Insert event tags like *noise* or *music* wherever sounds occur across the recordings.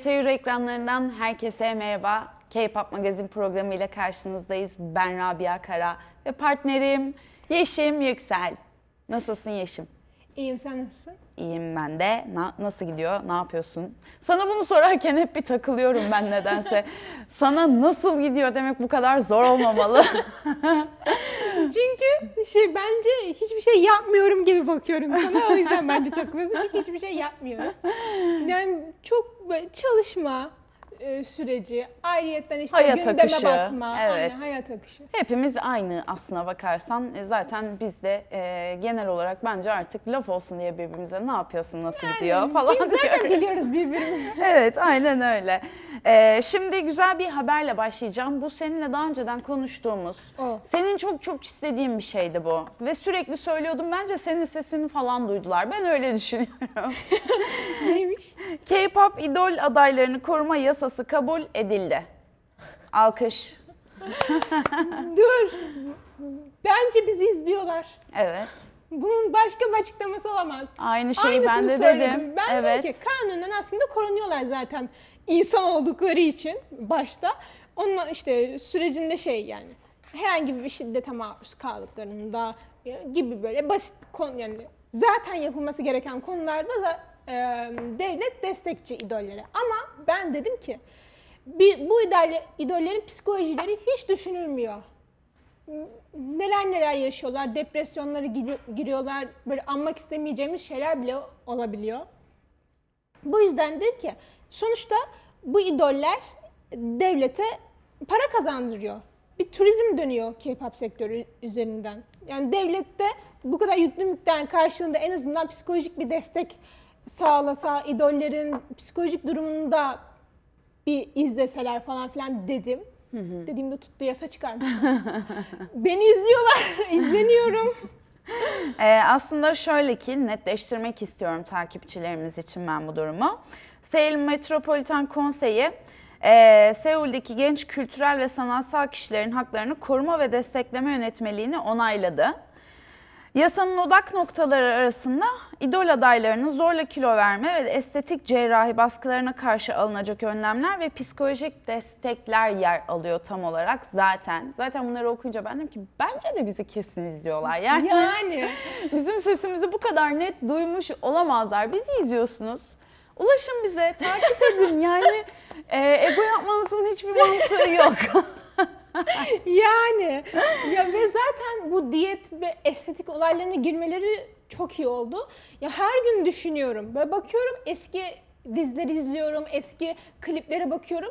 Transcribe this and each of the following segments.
TRT ekranlarından herkese merhaba. K-pop magazin programı ile karşınızdayız. Ben Rabia Kara ve partnerim Yeşim Yüksel. Nasılsın Yeşim? İyiyim sen nasılsın? İyiyim ben de. Na- nasıl gidiyor? Ne yapıyorsun? Sana bunu sorarken hep bir takılıyorum ben nedense. *laughs* Sana nasıl gidiyor demek bu kadar zor olmamalı. *laughs* Çünkü şey bence hiçbir şey yapmıyorum gibi bakıyorum sana. O yüzden bence takılıyorsun. Çünkü hiçbir şey yapmıyorum. Yani çok çalışma e, süreci, ayrıyetten işte Hayat gündeme akışı, bakma, evet. aynen, hayat akışı. Hepimiz aynı aslına bakarsan. E, Zaten biz de e, genel olarak bence artık laf olsun diye birbirimize ne yapıyorsun, nasıl gidiyor falan zaten diyoruz. biliyoruz birbirimizi. *laughs* Evet, aynen öyle. Ee, şimdi güzel bir haberle başlayacağım. Bu seninle daha önceden konuştuğumuz, O. senin çok çok istediğin bir şeydi bu. Ve sürekli söylüyordum, bence senin sesini falan duydular. Ben öyle *laughs* düşünüyorum. Neymiş? K-pop idol adaylarını koruma yasası kabul edildi. Alkış. Dur. Bence bizi izliyorlar. Evet. Bunun başka bir açıklaması olamaz. Aynı şeyi Aynısını ben de söyledim. dedim. Ben evet. dedim ki kanunen aslında korunuyorlar zaten insan oldukları için başta. Onun işte sürecinde şey yani herhangi bir şiddete maruz kaldıklarında e, gibi böyle basit konu yani zaten yapılması gereken konularda da e, devlet destekçi idollere. Ama ben dedim ki bir, bu idol, idollerin psikolojileri hiç düşünülmüyor neler neler yaşıyorlar, depresyonlara giri- giriyorlar, böyle anmak istemeyeceğimiz şeyler bile olabiliyor. Bu yüzden dedim ki sonuçta bu idoller devlete para kazandırıyor. Bir turizm dönüyor K-pop sektörü üzerinden. Yani devlette bu kadar yüklü miktarın karşılığında en azından psikolojik bir destek sağlasa, idollerin psikolojik durumunu da bir izleseler falan filan dedim. Dediğimde tuttu yasa çıkarmış. *laughs* Beni izliyorlar, *laughs* izleniyorum. Ee, aslında şöyle ki netleştirmek istiyorum takipçilerimiz için ben bu durumu. Seul Metropolitan Konseyi e, Seul'deki genç kültürel ve sanatsal kişilerin haklarını koruma ve destekleme yönetmeliğini onayladı. Yasanın odak noktaları arasında idol adaylarının zorla kilo verme ve estetik cerrahi baskılarına karşı alınacak önlemler ve psikolojik destekler yer alıyor tam olarak zaten. Zaten bunları okuyunca ben dedim ki bence de bizi kesin izliyorlar. Yani, Yani *laughs* bizim sesimizi bu kadar net duymuş olamazlar. Bizi izliyorsunuz. Ulaşın bize, takip edin. Yani e, ego yapmanızın hiçbir mantığı yok. *laughs* *laughs* yani ya ve zaten bu diyet ve estetik olaylarına girmeleri çok iyi oldu. Ya her gün düşünüyorum. Böyle bakıyorum eski dizileri izliyorum, eski kliplere bakıyorum.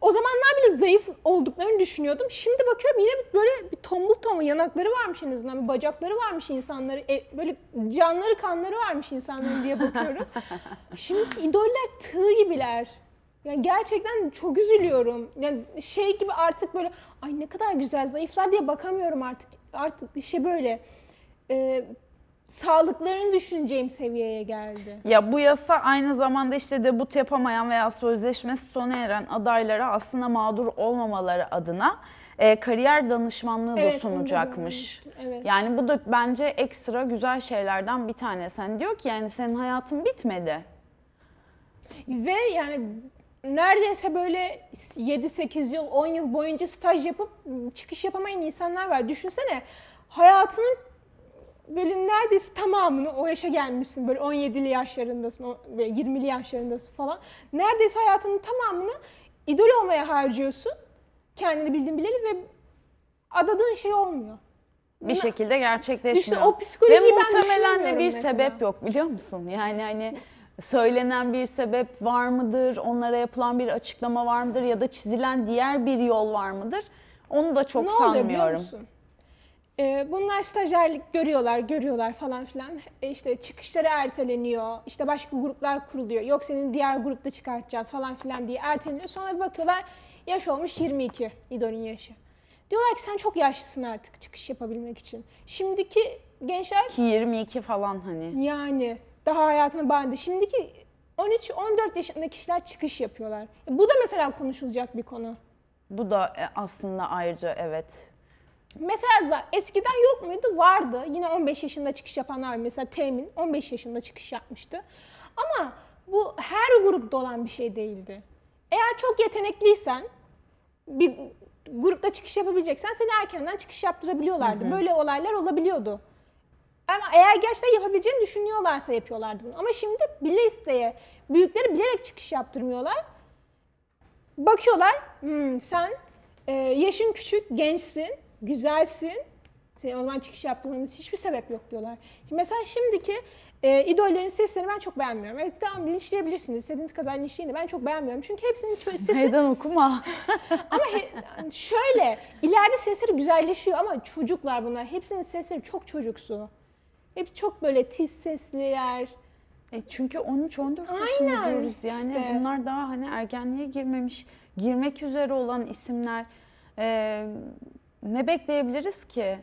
O zamanlar bile zayıf olduklarını düşünüyordum. Şimdi bakıyorum yine böyle bir tombul tombul yanakları varmış en azından. Bir bacakları varmış insanları. e, böyle canları kanları varmış insanların diye bakıyorum. *laughs* Şimdi idoller tığ gibiler. Yani gerçekten çok üzülüyorum. Yani şey gibi artık böyle ay ne kadar güzel zayıflar diye bakamıyorum artık. Artık işte böyle e, sağlıklarını düşüneceğim seviyeye geldi. Ya bu yasa aynı zamanda işte debut yapamayan veya sözleşmesi sona eren adaylara aslında mağdur olmamaları adına e, kariyer danışmanlığı da Evet, onu da sunacakmış. görmüştüm, evet. Yani bu da bence ekstra güzel şeylerden bir tanesi. Hani diyor ki yani senin hayatın bitmedi. Ve yani neredeyse böyle 7-8 yıl, 10 yıl boyunca staj yapıp çıkış yapamayan insanlar var. Düşünsene hayatının böyle neredeyse tamamını o yaşa gelmişsin. Böyle 17'li yaşlarındasın, böyle 20'li yaşlarındasın falan. Neredeyse hayatının tamamını idol olmaya harcıyorsun. Kendini bildiğin bileli ve adadığın şey olmuyor. Bir şekilde gerçekleşmiyor. İşte o psikolojiyi Ve ben muhtemelen de bir mesela. sebep yok biliyor musun? Yani hani *laughs* söylenen bir sebep var mıdır? Onlara yapılan bir açıklama var mıdır? Ya da çizilen diğer bir yol var mıdır? Onu da çok ne sanmıyorum. musun? Ee, bunlar stajyerlik görüyorlar, görüyorlar falan filan. E işte çıkışları erteleniyor, işte başka gruplar kuruluyor. Yok senin diğer grupta çıkartacağız falan filan diye erteleniyor. Sonra bir bakıyorlar yaş olmuş 22 idolün yaşı. Diyorlar ki sen çok yaşlısın artık çıkış yapabilmek için. Şimdiki gençler Ki 22 falan hani. yani daha hayatını bağında. Şimdiki 13-14 yaşındaki kişiler çıkış yapıyorlar. E, Bu da mesela konuşulacak bir konu. Bu da e, aslında ayrıca evet. Mesela eskiden yok muydu? Vardı. Yine 15 yaşında çıkış yapanlar. Mesela Temin 15 yaşında çıkış yapmıştı. Ama bu her grupta olan bir şey değildi. Eğer çok yetenekliysen bir grupta çıkış yapabileceksen seni erkenden çıkış yaptırabiliyorlardı. Böyle olaylar olabiliyordu. Ama eğer gerçekten yapabileceğini düşünüyorlarsa yapıyorlardı bunu. Ama şimdi bile isteye büyükleri bilerek çıkış yaptırmıyorlar. Bakıyorlar, "Hmm, sen e, yaşın küçük, gençsin, güzelsin. Senin o zaman çıkış yaptırmamız hiçbir sebep yok diyorlar. Şimdi mesela şimdiki e, idollerin seslerini ben çok beğenmiyorum. Evet tamam linçleyebilirsiniz. İstediğiniz kadar linçleyin de ben çok beğenmiyorum. Çünkü hepsinin ço- sesi Meydan okuma. *laughs* ama he- şöyle ileride sesleri güzelleşiyor ama çocuklar bunlar. Hepsinin sesleri çok çocuksu. Hep çok böyle tiz sesliler. E çünkü 13-14 yaşında Aynen, diyoruz yani işte. bunlar daha hani ergenliğe girmemiş, girmek üzere olan isimler. Ee, ne bekleyebiliriz ki?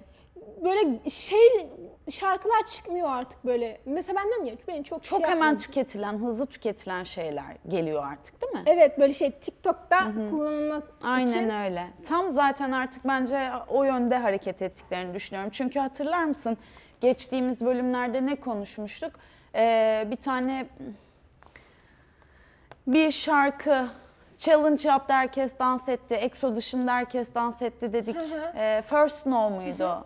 Böyle şey şarkılar çıkmıyor artık böyle. Mesela ben diyorum ya beni çok Çok şey hemen yapmadı. tüketilen, hızlı tüketilen şeyler geliyor artık değil mi? Evet böyle şey TikTok'ta kullanılmak Aynen için. öyle. Tam zaten artık bence o yönde hareket ettiklerini düşünüyorum. Çünkü hatırlar mısın geçtiğimiz bölümlerde ne konuşmuştuk? Ee, bir tane bir şarkı challenge yaptı herkes dans etti. EXO dışında herkes dans etti dedik. Hı hı. Ee, First Snow muydu?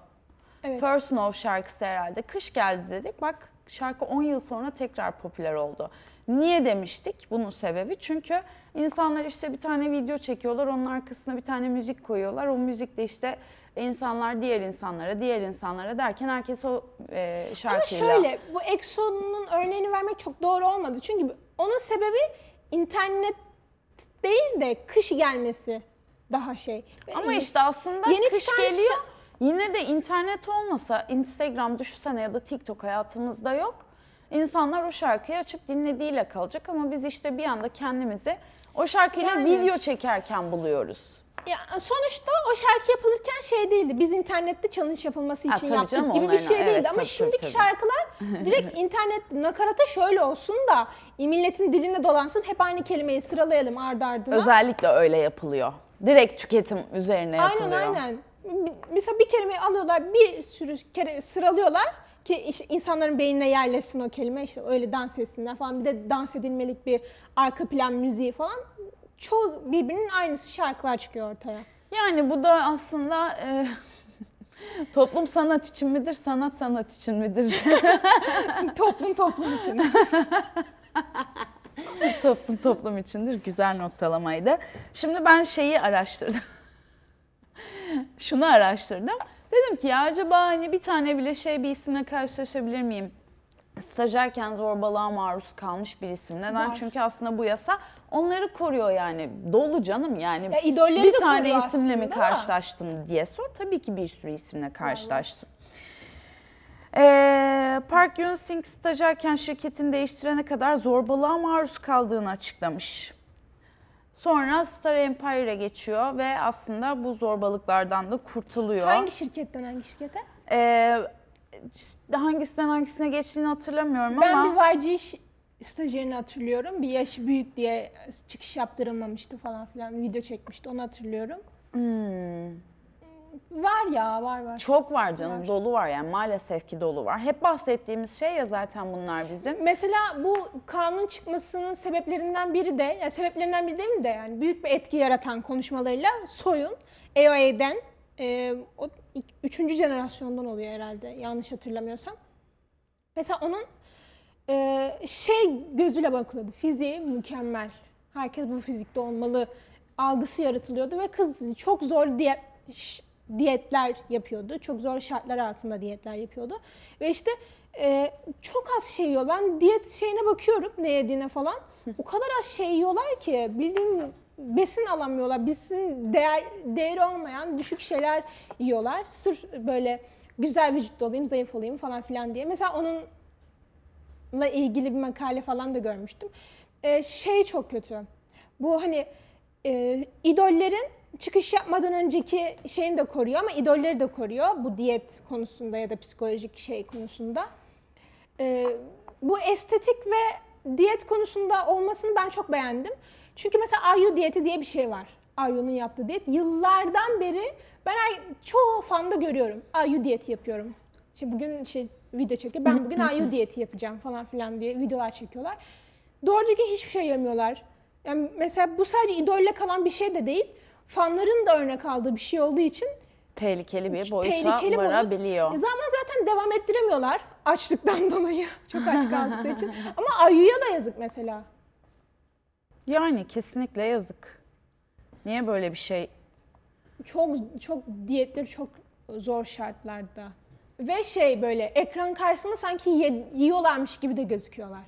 Evet. First Snow şarkısı herhalde. Kış geldi dedik. Bak şarkı 10 yıl sonra tekrar popüler oldu. Niye demiştik? Bunun sebebi çünkü insanlar işte bir tane video çekiyorlar. Onun arkasına bir tane müzik koyuyorlar. O müzikte işte insanlar diğer insanlara, diğer insanlara derken herkes o e, Ama şarkıyla... şöyle bu EXO'nun örneğini vermek çok doğru olmadı. Çünkü onun sebebi internet değil de kış gelmesi daha şey. Ama işte aslında Yeni kış geliyor. Yine de internet olmasa, Instagram düşünsene ya da TikTok hayatımızda yok. İnsanlar o şarkıyı açıp dinlediğiyle kalacak ama biz işte bir anda kendimizi o şarkıyla Yani. video çekerken buluyoruz. Ya sonuçta o şarkı yapılırken şey değildi. Biz internette challenge yapılması Ha, için tabii yaptık canım, gibi bir onların- şey değildi. evet, Ama tabii, şimdiki tabii. şarkılar direkt *laughs* internet nakarata şöyle olsun da milletin diline dolansın. Hep aynı kelimeyi sıralayalım ardı ardına. Özellikle öyle yapılıyor. Direkt tüketim üzerine Aynen yapılıyor. aynen. Mesela bir kelimeyi alıyorlar, bir sürü kere sıralıyorlar ki iş- insanların beynine yerleşsin o kelime, işte öyle dans etsinler falan. Bir de dans edilmelik bir arka plan müziği falan. Çoğu birbirinin aynısı şarkılar çıkıyor ortaya. Yani bu da aslında e, *laughs* toplum sanat için midir, sanat sanat için midir? *laughs* toplum toplum için. *laughs* toplum toplum içindir. Güzel noktalamaydı. Şimdi ben şeyi araştırdım. *laughs* Şunu araştırdım. Dedim ki ya acaba hani bir tane bile şey bir isimle karşılaşabilir miyim? Stajyerken zorbalığa maruz kalmış bir isim. Neden? Var. Çünkü aslında bu yasa onları koruyor yani. Dolu canım yani. Ya idolleri bir de tane isimle mi aslında karşılaştın diye sor. Tabii ki bir sürü isimle karşılaştım. Ee, Park Yun-sing stajyerken şirketini değiştirene kadar zorbalığa maruz kaldığını açıklamış. Sonra Star Empire'e geçiyor ve aslında bu zorbalıklardan da kurtuluyor. hangi şirketten hangi şirkete? Ee, hangisinden hangisine geçtiğini hatırlamıyorum Ben ama bir YG stajyerini hatırlıyorum. Bir yaşı büyük diye çıkış yaptırılmamıştı falan filan. Video çekmişti onu hatırlıyorum. Hmm, Var ya var var. çok var canım Var. dolu var yani maalesef ki dolu var. Hep bahsettiğimiz şey ya zaten bunlar bizim. Mesela bu kanun çıkmasının sebeplerinden biri de, yani sebeplerinden biri değil mi de yani büyük bir etki yaratan konuşmalarıyla Soyun, AOA'den, e, o üçüncü jenerasyondan oluyor herhalde yanlış hatırlamıyorsam. Mesela onun e, şey gözüyle bakılıyordu, fiziği mükemmel. Herkes bu fizikte olmalı algısı yaratılıyordu ve kız çok zor diyet, ş- diyetler yapıyordu. Çok zor şartlar altında diyetler yapıyordu. Ve işte e, çok az şey yiyor. Ben diyet şeyine bakıyorum ne yediğine falan. O kadar az şey yiyorlar ki bildiğin besin alamıyorlar. Besin değer değeri olmayan düşük şeyler yiyorlar. Sırf böyle güzel vücutlu olayım, zayıf olayım falan filan diye. Mesela onunla ilgili bir makale falan da görmüştüm. E, şey çok kötü. Bu hani e, idollerin çıkış yapmadan önceki şeyini de koruyor ama idolleri de koruyor bu diyet konusunda ya da psikolojik şey konusunda. E, bu estetik ve diyet konusunda olmasını ben çok beğendim. Çünkü mesela Ayu diyeti diye bir şey var. Ayu'nun yaptığı diyet. Yıllardan beri ben çoğu fanda görüyorum. Ayu diyeti yapıyorum. İşte bugün şey video çekiyor. Ben bugün Ayu *laughs* diyeti yapacağım falan filan diye videolar çekiyorlar. Doğru düzgün hiçbir şey yemiyorlar. Yani mesela bu sadece idolle kalan bir şey de değil. Fanların da örnek aldığı bir şey olduğu için Tehlikeli bir boyuta tehlikeli boyut. varabiliyor. E Zaman zaten devam ettiremiyorlar açlıktan *laughs* dolayı. Çok aç kaldıkları için. *laughs* Ama Ayu'ya da yazık mesela. Yani kesinlikle yazık. Niye böyle bir şey? Çok çok diyetleri çok zor şartlarda. Ve şey böyle ekran karşısında sanki yiyorlarmış gibi de gözüküyorlar.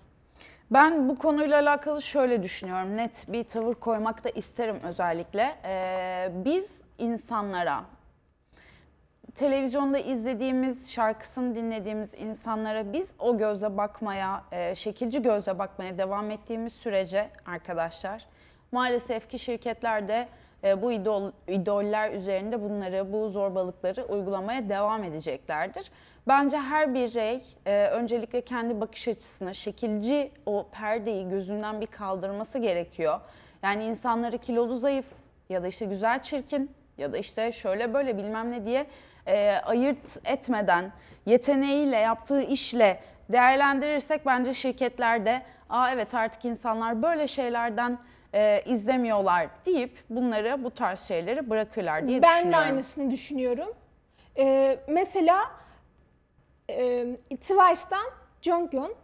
Ben bu konuyla alakalı şöyle düşünüyorum. Net bir tavır koymak da isterim özellikle. Ee, biz insanlara, televizyonda izlediğimiz, şarkısını dinlediğimiz insanlara biz o göze bakmaya, e, şekilci göze bakmaya devam ettiğimiz sürece arkadaşlar maalesef ki şirketler de e, bu idol, idoller üzerinde bunları, bu zorbalıkları uygulamaya devam edeceklerdir. Bence her birey e, öncelikle kendi bakış açısını, şekilci o perdeyi gözünden bir kaldırması gerekiyor. Yani insanları kilolu zayıf ya da işte güzel çirkin ya da işte şöyle böyle bilmem ne diye e, ayırt etmeden yeteneğiyle yaptığı işle değerlendirirsek bence şirketlerde aa evet artık insanlar böyle şeylerden e, izlemiyorlar deyip bunları bu tarz şeyleri bırakırlar diye ben de düşünüyorum. aynısını düşünüyorum. Ee, mesela e, Twice'dan Jonghyun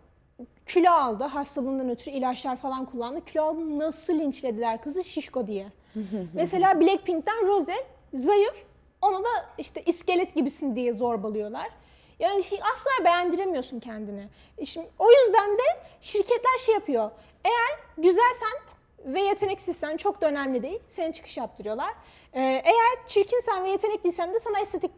kilo aldı. Hastalığından ötürü ilaçlar falan kullandı. Kilo aldı. Nasıl linçlediler kızı şişko diye. *laughs* mesela Blackpink'ten Rose zayıf. Onu da işte iskelet gibisin diye zorbalıyorlar. Yani şey- asla beğendiremiyorsun kendini. E Şimdi, o yüzden de şirketler şey yapıyor. Eğer güzelsen ve yeteneksizsen çok da önemli değil. Senin çıkış yaptırıyorlar. Ee, eğer çirkinsen ve yetenekliysen de sana estetik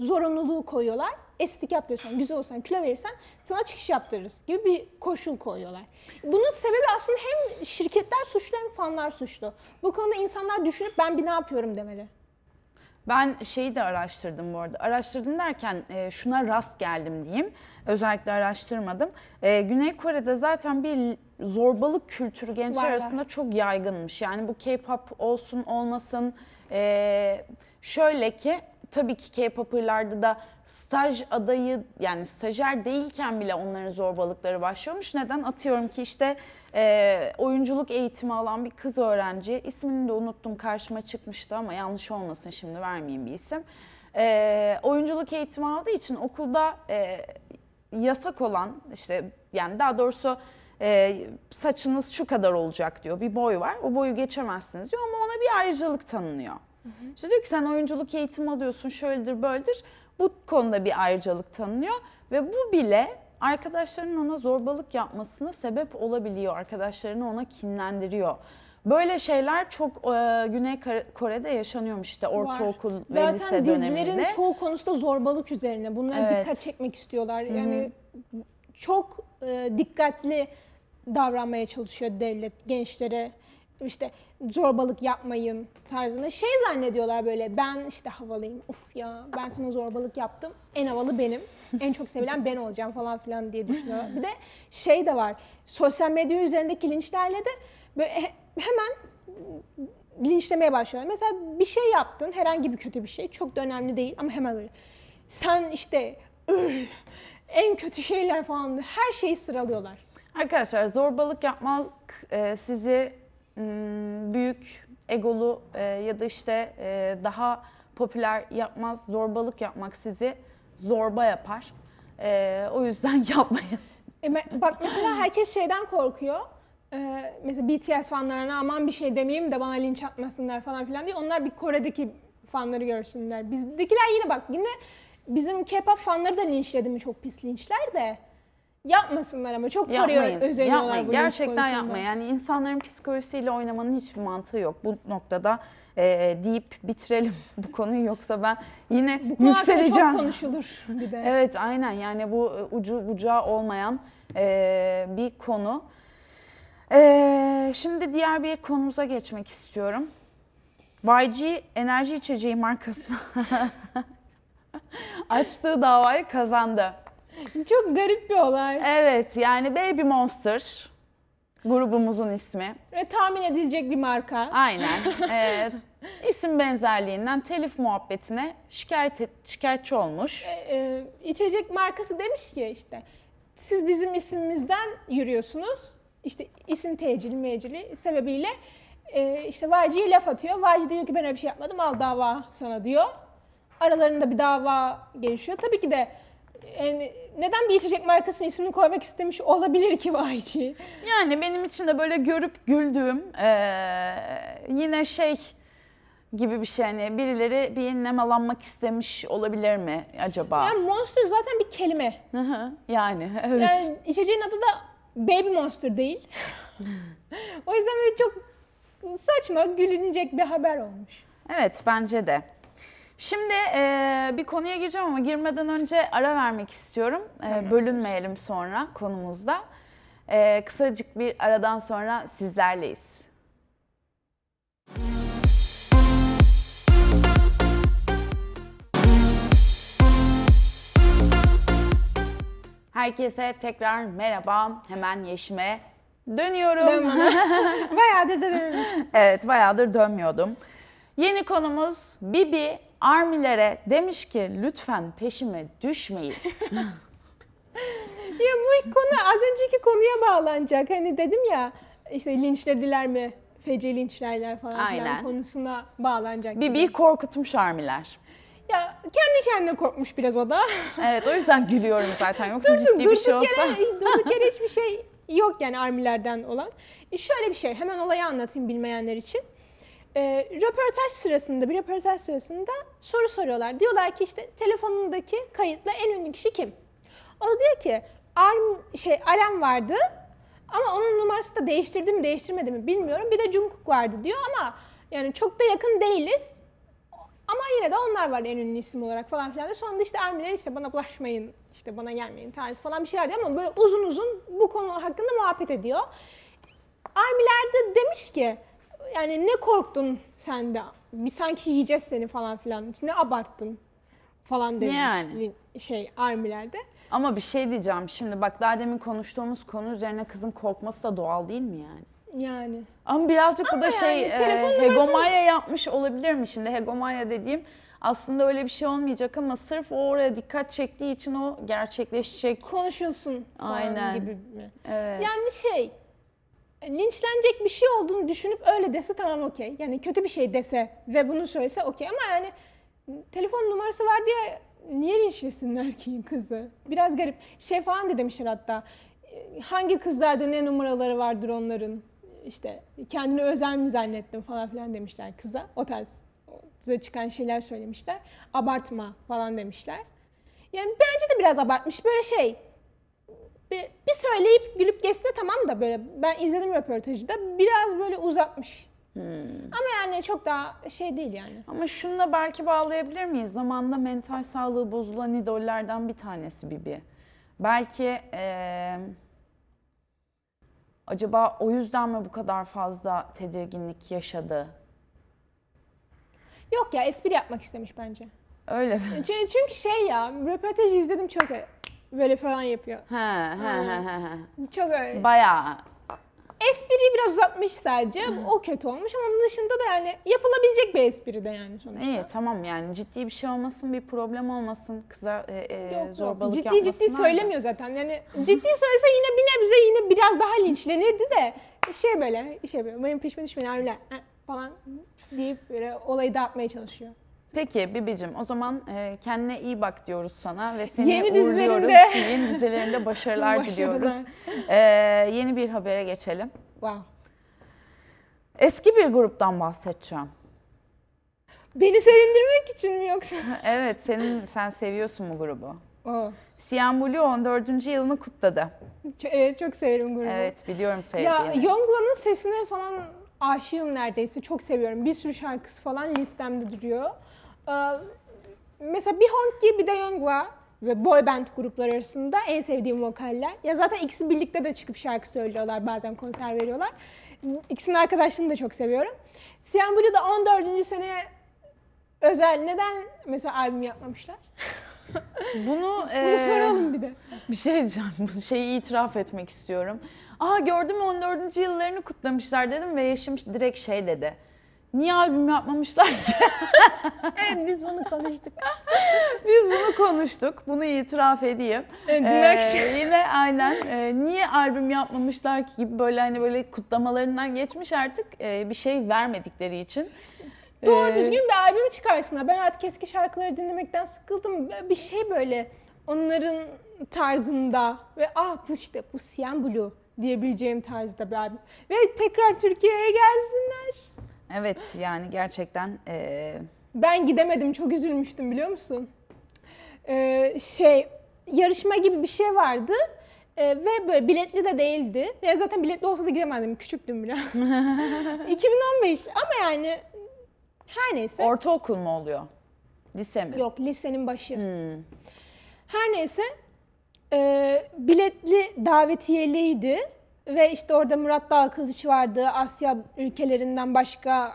zorunluluğu koyuyorlar. Estetik yaptırırsan, güzel olsan, kilo verirsen sana çıkış yaptırırız gibi bir koşul koyuyorlar. Bunun sebebi aslında hem şirketler suçlu hem fanlar suçlu. Bu konuda insanlar düşünüp ben bir ne yapıyorum demeli. Ben şeyi de araştırdım bu arada. Araştırdım derken e, şuna rast geldim diyeyim. Özellikle araştırmadım. E, Güney Kore'de zaten bir zorbalık kültürü gençler Var, var. arasında çok yaygınmış. Yani bu K-pop olsun olmasın. e, şöyle ki tabii ki K-pop'ırlarda da staj adayı yani stajyer değilken bile onların zorbalıkları başlıyormuş. Neden? Atıyorum ki işte e, oyunculuk eğitimi alan bir kız öğrenci, ismini de unuttum karşıma çıkmıştı ama yanlış olmasın şimdi vermeyeyim bir isim. E, oyunculuk eğitimi aldığı için okulda e, yasak olan işte yani daha doğrusu e, saçınız şu kadar olacak diyor bir boy var o boyu geçemezsiniz diyor ama ona bir ayrıcalık tanınıyor. İşte diyor ki sen oyunculuk eğitimi alıyorsun şöyledir böyledir. Bu konuda bir ayrıcalık tanınıyor ve bu bile arkadaşlarının ona zorbalık yapmasına sebep olabiliyor. Arkadaşlarını ona kinlendiriyor. Böyle şeyler çok e, Güney Kore- Kore'de yaşanıyormuş işte ortaokul Var. ve lise Zaten dizilerin döneminde. çoğu konusu da zorbalık üzerine. Bunlara Evet. dikkat çekmek istiyorlar. Yani çok e, dikkatli davranmaya çalışıyor devlet gençlere. İşte zorbalık yapmayın tarzında şey zannediyorlar böyle ben işte havalıyım uf ya ben sana zorbalık yaptım en havalı benim en çok sevilen ben olacağım falan filan diye düşünüyorlar. Bir de şey de var sosyal medya üzerindeki linçlerle de böyle he- hemen linçlemeye başlıyorlar. Mesela bir şey yaptın, herhangi bir kötü bir şey, çok da önemli değil ama hemen böyle. Sen işte öl, en kötü şeyler falan, her şeyi sıralıyorlar. Arkadaşlar zorbalık yapmak e, sizi büyük, egolu e, ya da işte e, daha popüler yapmaz. Zorbalık yapmak sizi zorba yapar. O yüzden *laughs* yapmayın. E, bak mesela herkes şeyden korkuyor. Ee, mesela BTS fanlarına aman bir şey demeyeyim de bana linç atmasınlar falan filan diye. Onlar bir Kore'deki fanları görsünler. Bizdekiler yine bak yine bizim K-pop fanları da linçledi mi çok pis linçler de. Yapmasınlar ama çok Kore'ye Yapmayın. özeniyorlar Yapmayın. bu linç Gerçekten konusunda. yapmayın. Yani insanların psikolojisiyle oynamanın hiçbir mantığı yok. Bu noktada e, deyip bitirelim *laughs* bu konuyu yoksa ben yine Bu konu hakkında yükseleceğim. çok konuşulur bir de. *laughs* Evet aynen yani bu e, ucu bucağı olmayan e, bir konu. E, şimdi diğer bir konumuza geçmek istiyorum. YG enerji içeceği markasına *laughs* açtığı davayı kazandı. *laughs* Çok garip bir olay. Evet yani Baby Monster grubumuzun ismi. Ve tahmin edilecek bir marka. Aynen. *laughs* E, isim benzerliğinden telif muhabbetine şikayet et, şikayetçi olmuş. E, e, içecek markası demiş ki işte siz bizim isimimizden yürüyorsunuz. işte isim tecili mecili sebebiyle e, işte Vaci'ye laf atıyor. Vaci diyor ki ben öyle bir şey yapmadım al dava sana diyor. Aralarında bir dava gelişiyor. Tabii ki de yani neden bir içecek markasının ismini koymak istemiş olabilir ki Vaci? Yani benim için de böyle görüp güldüğüm eee, yine şey gibi bir şey hani birileri bir nemalanmak istemiş olabilir mi acaba? Yani Monster zaten bir kelime. Hı hı, yani *laughs* evet. Yani içeceğin adı da Baby Monster değil. *laughs* o yüzden böyle çok saçma, gülünecek bir haber olmuş. Evet bence de. Şimdi eee, bir konuya gireceğim ama girmeden önce ara vermek istiyorum. Eee, bölünmeyelim sonra konumuzda. Eee, kısacık bir aradan sonra sizlerleyiz. Herkese tekrar merhaba. Hemen Yeşim'e dönüyorum. Dön bana. *laughs* Bayağıdır da dememiştim. Evet, bayağıdır dönmüyordum. Yeni konumuz Bibi Armilere demiş ki lütfen peşime düşmeyin. *laughs* Ya bu konu az önceki konuya bağlanacak. Hani dedim ya işte linçlediler mi? Feci linçlerler falan Aynen. filan konusuna bağlanacak. Bibi'yi korkutmuş Armiler. Ya kendi kendine korkmuş biraz o da. *laughs* Evet, o yüzden gülüyorum zaten. Yoksa ciddi bir şey olsa. yere, *laughs* durduk yere hiçbir şey yok yani armilerden olan. E şöyle bir şey, hemen olayı anlatayım bilmeyenler için. E, röportaj sırasında, bir röportaj sırasında soru soruyorlar. Diyorlar ki işte telefonundaki kayıtla en ünlü kişi kim? O diyor ki Arm, şey, Arem vardı ama onun numarası da değiştirdi mi değiştirmedi mi bilmiyorum. Bir de Jungkook vardı diyor ama yani çok da yakın değiliz. Ama yine de onlar var en ünlü isim olarak falan filan. Sonunda işte Armiler işte bana bulaşmayın, işte bana gelmeyin tarzı falan bir şeyler diyor ama böyle uzun uzun bu konu hakkında muhabbet ediyor. Armiler de demiş ki yani ne korktun sen de bir sanki yiyeceğiz seni falan filan ne abarttın falan demiş Yani. şey Armiler de. Ama bir şey diyeceğim şimdi bak daha demin konuştuğumuz konu üzerine kızın korkması da doğal değil mi yani? Yani Ama birazcık bu da Ama şey yani e, telefon numarasını- hegemonya yapmış olabilir mi şimdi? Hegemonya dediğim aslında öyle bir şey olmayacak ama sırf o oraya dikkat çektiği için o gerçekleşecek. falan Aynen. gibi mi? Evet. Yani şey linçlenecek bir şey olduğunu düşünüp öyle dese tamam okey. Yani kötü bir şey dese ve bunu söylese okey ama yani telefon numarası var diye niye linçlesinler ki kızı? Biraz garip. Şey falan da demişler hatta hangi kızlarda ne numaraları vardır onların? İşte kendini özel mi zannettin falan filan demişler kıza. O tarz kıza çıkan şeyler söylemişler. Abartma falan demişler. Yani bence de biraz abartmış. Böyle şey bir, bir söyleyip gülüp geçse tamam da böyle ben izledim röportajı da biraz böyle uzatmış. Ama yani çok daha şey değil yani. Ama şununla belki bağlayabilir miyiz? Zamanında mental sağlığı bozulan idollerden bir tanesi Bibi. Belki eee, acaba o yüzden mi bu kadar fazla tedirginlik yaşadı? Yok ya espri yapmak istemiş bence. Öyle mi? Çünkü, çünkü şey ya röportajı izledim çok böyle falan yapıyor. He, he, he, he, he. Çok öyle. Bayağı Espriyi biraz uzatmış sadece. O kötü olmuş ama onun dışında da yani yapılabilecek bir espri de yani sonuçta. İyi tamam yani ciddi bir şey olmasın, bir problem olmasın, kıza e, e, Yok, yok. zorbalık ciddi yapmasınlar ciddi da. söylemiyor zaten. Yani ciddi söylese yine bir nebze yine biraz daha linçlenirdi de şey böyle şey böyle benim peşime düşmeyin abiler falan deyip böyle olayı dağıtmaya çalışıyor. Peki Bibicim o zaman e, kendine iyi bak diyoruz sana ve seni Yeni uğurluyoruz. dizilerinde. *laughs* Yeni dizilerinde *laughs* başarılar diliyoruz. E, yeni bir habere geçelim. Wow. Eski bir gruptan bahsedeceğim. Beni sevindirmek için mi yoksa? *laughs* Evet senin sen seviyorsun bu grubu. Oo. Sian Blue 14. yılını kutladı. Ç- Evet çok severim grubu. Evet biliyorum Ya sevdiğini. Yonghwa'nın sesine falan aşığım neredeyse. Çok seviyorum. Bir sürü şarkısı falan listemde duruyor. Ee, mesela bir Hongki bir de Yonghwa ve boy band grupları arasında en sevdiğim vokaller. Ya zaten ikisi birlikte de çıkıp şarkı söylüyorlar. Bazen konser veriyorlar. İkisinin arkadaşlığını da çok seviyorum. Sian Blue da 14. sene özel. Neden mesela albüm yapmamışlar? *laughs* Bunu, *laughs* Bunu e, soralım bir de. bir şey diyeceğim. Bu şeyi itiraf etmek istiyorum. Aa gördüm mü 14. yıllarını kutlamışlar dedim ve Yeşim direkt şey dedi. Niye albüm yapmamışlar ki? *laughs* Evet biz bunu konuştuk. *laughs* Biz bunu konuştuk. Bunu itiraf edeyim. Evet, Ee, *laughs* yine aynen e, niye albüm yapmamışlar ki gibi böyle hani böyle kutlamalarından geçmiş artık e, bir şey vermedikleri için. Doğru Ee, düzgün bir albüm çıkarsınlar. Ben artık eski şarkıları dinlemekten sıkıldım. Bir şey böyle onların tarzında ve ah bu işte bu Sian Blue diyebileceğim tarzda bir albüm. Ve tekrar Türkiye'ye gelsinler. Evet yani gerçekten e, Ben gidemedim çok üzülmüştüm biliyor musun? Ee, şey yarışma gibi bir şey vardı. Ee, ve böyle biletli de değildi. Ya zaten biletli olsa da gidemezdim. Küçüktüm biraz. *laughs* 2015 ama yani her neyse. ortaokul mu oluyor? Lise mi? Yok lisenin başı. Hmm. Her neyse e, biletli davetiyeliydi ve işte orada Murat Dalkılıç vardı, Asya ülkelerinden başka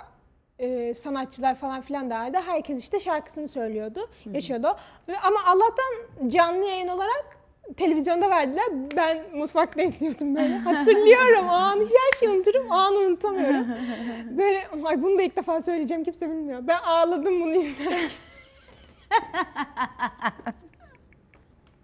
e, sanatçılar falan filan da vardı. Herkes işte şarkısını söylüyordu, geçiyordu. Ve, ama Allah'tan canlı yayın olarak televizyonda verdiler. Ben mutfakta izliyordum böyle. *laughs* Hatırlıyorum o anı, her şeyi unuturum, o anı unutamıyorum. *laughs* Böyle, ay bunu da ilk defa söyleyeceğim, kimse bilmiyor. Ben ağladım bunu izlerken.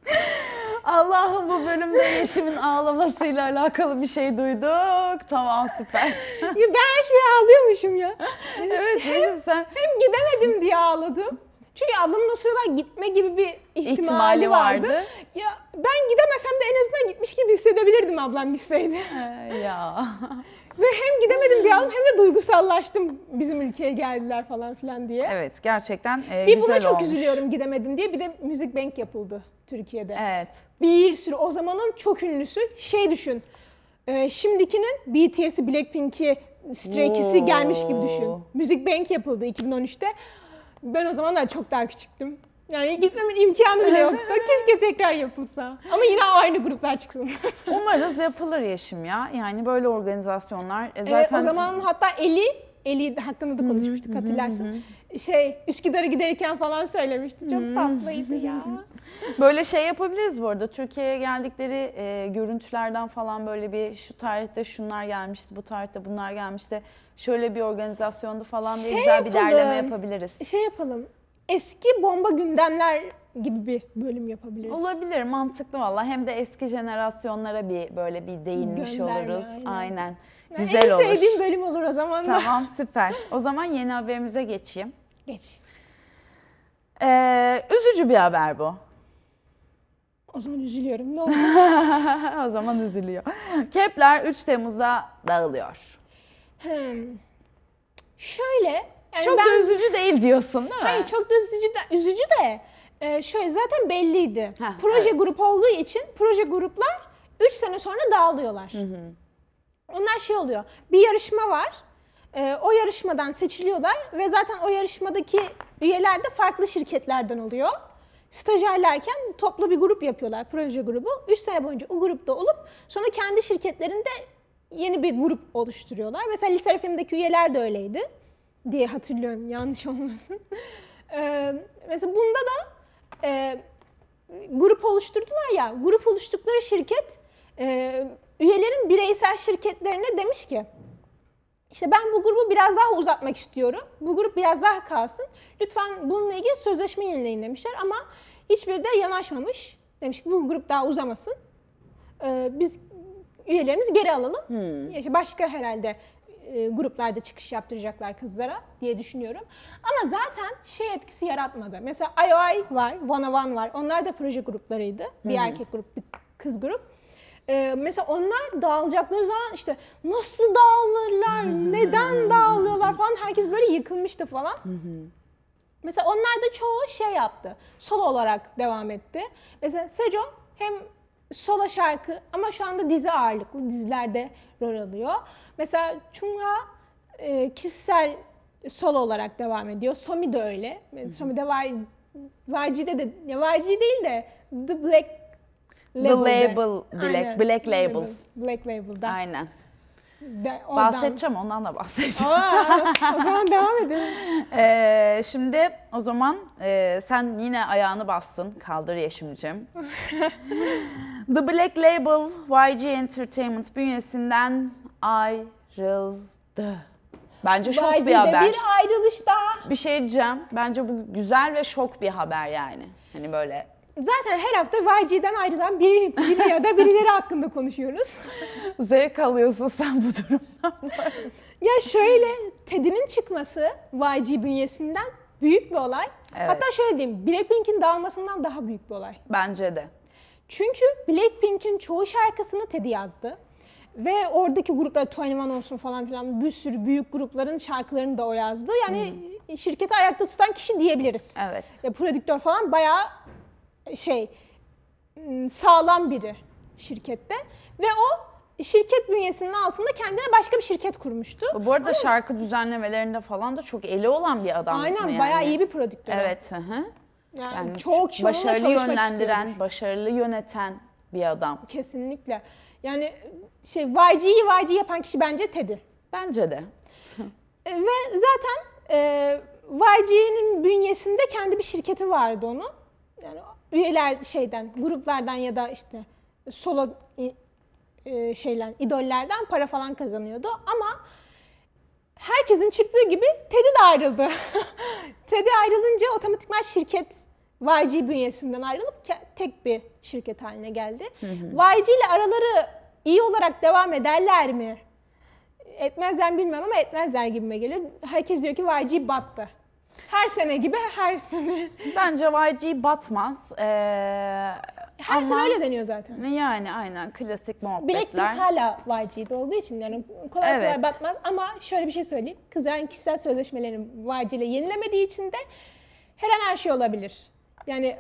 *laughs* Allah'ım bu bölümde Yeşim'in ağlamasıyla alakalı bir şey duyduk. Tamam süper. Ya ben her şeye ağlıyormuşum ya. evet Yeşim sen Hem gidemedim diye ağladım. Çünkü ablamın o sıralar gitme gibi bir ihtimali, ihtimali vardı. vardı. Ya ben gidemesem de en azından gitmiş gibi hissedebilirdim ablam gitseydi. Ee, ya. Ve hem gidemedim diye ağladım hem de duygusallaştım bizim ülkeye geldiler falan filan diye. Evet gerçekten e, bir güzel buna çok olmuş. üzülüyorum gidemedim diye. Bir de Müzik Bank yapıldı Türkiye'de. Evet. Bir sürü o zamanın çok ünlüsü şey düşün. E, şimdikinin BTS'i, Blackpink'i, Stray Kids'i gelmiş gibi düşün. Müzik Bank yapıldı 2013'te. Ben o zamanlar çok daha küçüktüm. Yani gitmemin imkanı bile *laughs* yoktu. Keşke tekrar yapılsa. Ama yine aynı gruplar çıksın. Umarız yapılır Yeşim ya. Yani böyle organizasyonlar e, Evet, zaten o zaman hatta Eli, Eli hakkında da konuşmuştuk hatırlarsın. Şey, Üsküdar'a giderken falan söylemişti. Çok tatlıydı ya. *laughs* böyle şey yapabiliriz bu arada. Türkiye'ye geldikleri e, görüntülerden falan böyle bir şu tarihte şunlar gelmişti, bu tarihte bunlar gelmişti. Şöyle bir organizasyondu falan diye Şey güzel bir derleme yapalım. yapabiliriz. Şey yapalım. Eski bomba gündemler gibi bir bölüm yapabiliriz. Olabilir, mantıklı valla. Hem de eski jenerasyonlara bir böyle bir değinmiş Gönderme, oluruz. aynen. Aynen. Yani Güzel en olur. sevdiğim bölüm olur o zaman da. Tamam, *laughs* süper. O zaman yeni haberimize geçeyim. Geç. Ee, üzücü bir haber bu. O zaman üzülüyorum. Ne oldu? *laughs* o zaman üzülüyor. Kepler 3 Temmuz'da dağılıyor. Hmm. Şöyle. Yani Çok ben, da üzücü değil diyorsun değil mi? Hayır çok da üzücü de, üzücü de e, şöyle zaten belliydi. Heh, proje evet. grup olduğu için proje gruplar 3 sene sonra dağılıyorlar. Onlar şey oluyor. Bir yarışma var. E, o yarışmadan seçiliyorlar ve zaten o yarışmadaki üyeler de farklı şirketlerden oluyor. Stajyerlerken toplu bir grup yapıyorlar, proje grubu. 3 sene boyunca o grupta olup sonra kendi şirketlerinde yeni bir grup oluşturuyorlar. Mesela Lise FM'deki üyeler de öyleydi diye hatırlıyorum yanlış olmasın. *laughs* Ee, mesela bunda da e, grup oluşturdular ya, grup oluştukları şirket e, üyelerin bireysel şirketlerine demiş ki işte ben bu grubu biraz daha uzatmak istiyorum. Bu grup biraz daha kalsın. Lütfen bununla ilgili sözleşme yenileyin demişler ama hiçbiri de yanaşmamış. Demiş ki bu grup daha uzamasın. Ee, biz üyelerimizi geri alalım. İşte başka herhalde e, gruplarda çıkış yaptıracaklar kızlara diye düşünüyorum. Ama zaten şey etkisi yaratmadı. Mesela IOI var, One One var. Onlar da proje gruplarıydı. Bir erkek grup, bir kız grup. Ee, mesela onlar dağılacakları zaman işte nasıl dağılırlar, neden dağılıyorlar falan herkes böyle yıkılmıştı falan. Mesela onlar da çoğu şey yaptı. Solo olarak devam etti. Mesela Sejo hem solo şarkı ama şu anda dizi ağırlıklı dizilerde rol alıyor. Mesela Chungha e, kişisel solo olarak devam ediyor. Somi de öyle. Somi de Y, YG'de de ya YG değil de The Black The Label'de. Label, Black, Aynen, Black Labels. Black Label'da. Aynen. De. Bahsedeceğim, ondan da bahsedeceğim. Aa, o zaman devam edelim. *laughs* Ee, şimdi o zaman e, sen yine ayağını bastın. Kaldır Yeşim'cim. *laughs* The Black Label YG Entertainment bünyesinden ayrıldı. Bence şok bir YG'de haber. bir ayrılış daha bir şey diyeceğim. Bence bu güzel ve şok bir haber yani. Hani böyle Zaten her hafta YG'den ayrılan biri, biri ya da birileri hakkında konuşuyoruz. *laughs* zevk alıyorsun sen bu durumdan. *laughs* Ya şöyle Teddy'nin çıkması YG bünyesinden büyük bir olay. Evet. Hatta şöyle diyeyim Blackpink'in dağılmasından daha büyük bir olay. Bence de. Çünkü Blackpink'in çoğu şarkısını Teddy yazdı. Ve oradaki gruplar 21 olsun falan filan bir sürü büyük grupların şarkılarını da o yazdı. Yani şirketi ayakta tutan kişi diyebiliriz. Evet. Ya prodüktör falan bayağı şey m, sağlam biri şirkette. Ve o şirket bünyesinin altında kendine başka bir şirket kurmuştu. Bu arada şarkı düzenlemelerinde falan da çok eli olan bir adam. Aynen yani. bayağı iyi bir prodüktör. Evet. Hı hı. Yani, Yani onunla başarılı yönlendiren, istiyormuş. başarılı yöneten bir adam. Kesinlikle. Yani şey YG'yi YG yapan kişi bence Teddy. Bence de. E, Ve zaten e, YG'nin bünyesinde kendi bir şirketi vardı onun. Yani üyeler şeyden, gruplardan ya da işte solo i- e, şeyler, idollerden para falan kazanıyordu. Ama herkesin çıktığı gibi Teddy de ayrıldı. *laughs* Teddy ayrılınca otomatikman şirket YG bünyesinden ayrılıp tek bir şirket haline geldi. YG ile araları iyi olarak devam ederler mi? Etmezler bilmem ama etmezler gibime geliyor. Herkes diyor ki YG battı. Her sene gibi her sene. Bence YG batmaz. Ee, Her ama sene öyle deniyor zaten. Yani aynen klasik Blackpink muhabbetler. hala YG'de olduğu için yani kolay kolay Evet. batmaz ama şöyle bir şey söyleyeyim. Kızların kişisel sözleşmelerini YG ile yenilemediği için de her an her şey olabilir. Yani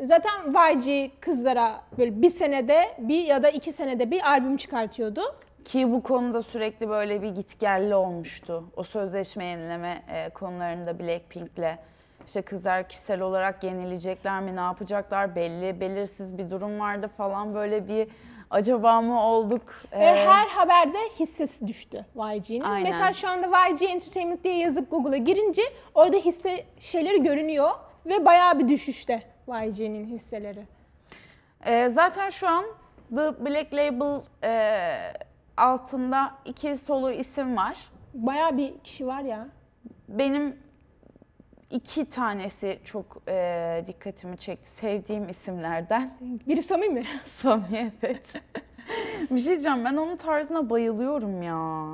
zaten YG kızlara böyle bir senede bir ya da iki senede bir albüm çıkartıyordu. Ki bu konuda sürekli böyle bir gitgelli olmuştu. O sözleşme yenileme e, konularında Blackpink'le. İşte kızlar kişisel olarak yenilecekler mi, ne yapacaklar belli, belirsiz bir durum vardı falan böyle bir acaba mı olduk? Ve Ee, her haberde hissesi düştü YG'nin. Mesela şu anda YG Entertainment diye yazıp Google'a girince orada hisse şeyleri görünüyor ve bayağı bir düşüşte YG'nin hisseleri. e, zaten şu an The Black Label e, altında iki solo isim var. Bayağı bir kişi var ya. Benim iki tanesi çok e, dikkatimi çekti. Sevdiğim isimlerden. *laughs* Biri Sami Somi evet. *laughs* bir şey diyeceğim ben onun tarzına bayılıyorum ya.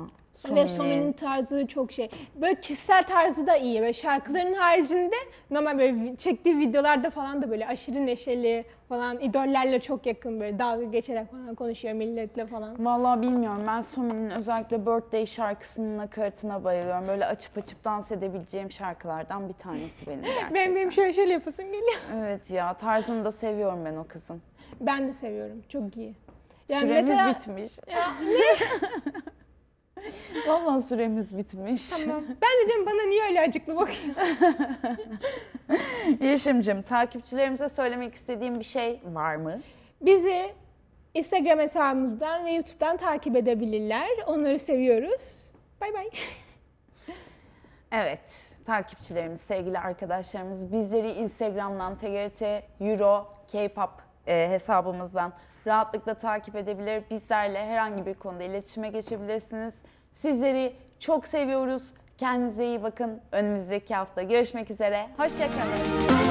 Ve Somi'nin tarzı çok şey. Böyle kişisel tarzı da iyi. Ve şarkıların haricinde normal böyle çektiği videolarda falan da böyle aşırı neşeli falan idollerle çok yakın böyle dalga geçerek falan konuşuyor milletle falan. Vallahi bilmiyorum ben Somi'nin özellikle Birthday şarkısının nakaratına bayılıyorum. Böyle açıp açıp dans edebileceğim şarkılardan bir tanesi benim *laughs* gerçekten. Benim, benim şöyle şöyle yapasım geliyor. Evet ya tarzını da seviyorum ben o kızın. Ben de seviyorum. Çok iyi. süremiz mesela- bitmiş. Ya, *laughs* Vallahi süremiz bitmiş. tamam. Ben de diyorum bana niye öyle acıklı bakıyor. *laughs* Yeşim'cim takipçilerimize söylemek istediğim bir şey var mı? Bizi Instagram hesabımızdan ve YouTube'dan takip edebilirler. Onları seviyoruz. Bay bay. Evet, takipçilerimiz, sevgili arkadaşlarımız bizleri Instagram'dan TGRT Euro K-pop e, hesabımızdan rahatlıkla takip edebilir. Bizlerle herhangi bir konuda iletişime geçebilirsiniz. Sizleri çok seviyoruz. Kendinize iyi bakın. Önümüzdeki hafta görüşmek üzere. Hoşçakalın.